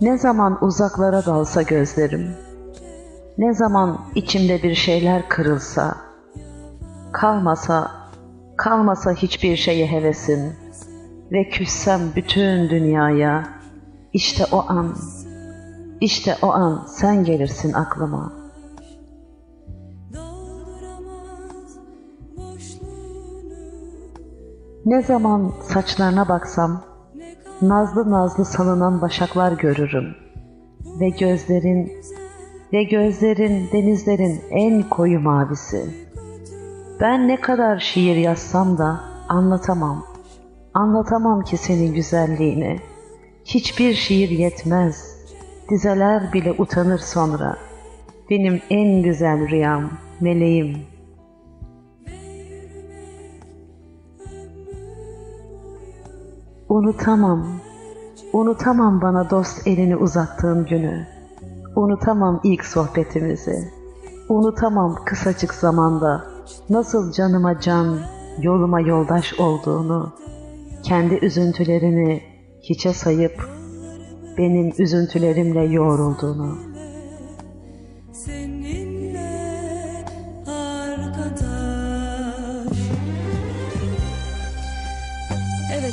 Ne zaman uzaklara dalsa gözlerim, ne zaman içimde bir şeyler kırılsa, kalmasa, kalmasa hiçbir şeye hevesim ve küssem bütün dünyaya, işte o an, işte o an sen gelirsin aklıma. Ne zaman saçlarına baksam, nazlı nazlı salınan başaklar görürüm. Ve gözlerin, ve gözlerin denizlerin en koyu mavisi. Ben ne kadar şiir yazsam da anlatamam. Anlatamam ki senin güzelliğini. Hiçbir şiir yetmez. Dizeler bile utanır sonra. Benim en güzel rüyam, meleğim. Unutamam, unutamam bana dost elini uzattığın günü. Unutamam ilk sohbetimizi. Unutamam kısacık zamanda nasıl canıma can, yoluma yoldaş olduğunu. Kendi üzüntülerini hiçe sayıp benim üzüntülerimle yoğrulduğunu.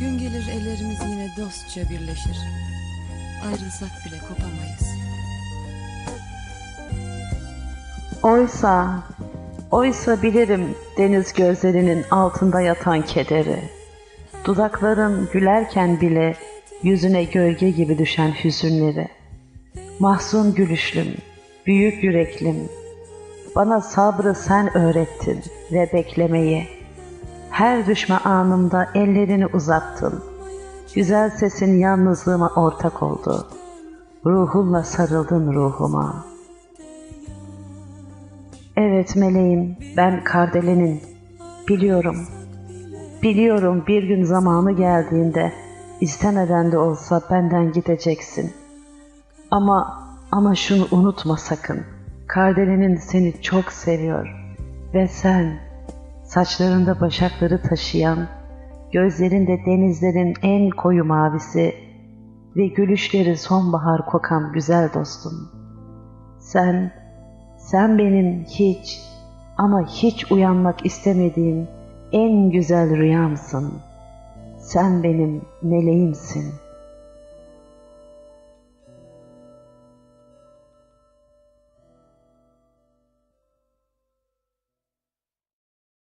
Gün gelir ellerimiz yine dostça birleşir. Ayrılsak bile kopamayız. Oysa, oysa bilirim deniz gözlerinin altında yatan kederi. Dudakların gülerken bile yüzüne gölge gibi düşen hüzünleri. Mahzun gülüşlüm, büyük yüreklim, bana sabrı sen öğrettin ve beklemeyi. Her düşme anımda ellerini uzattın. Güzel sesin yalnızlığıma ortak oldu. Ruhunla sarıldın ruhuma. Evet meleğim, ben Kardelenin. Biliyorum. Biliyorum bir gün zamanı geldiğinde istemeden de olsa benden gideceksin. Ama ama şunu unutma sakın. Kardelenin seni çok seviyor ve sen saçlarında başakları taşıyan, gözlerinde denizlerin en koyu mavisi ve gülüşleri sonbahar kokan güzel dostum. Sen, sen benim hiç ama hiç uyanmak istemediğim en güzel rüyamsın. Sen benim meleğimsin.''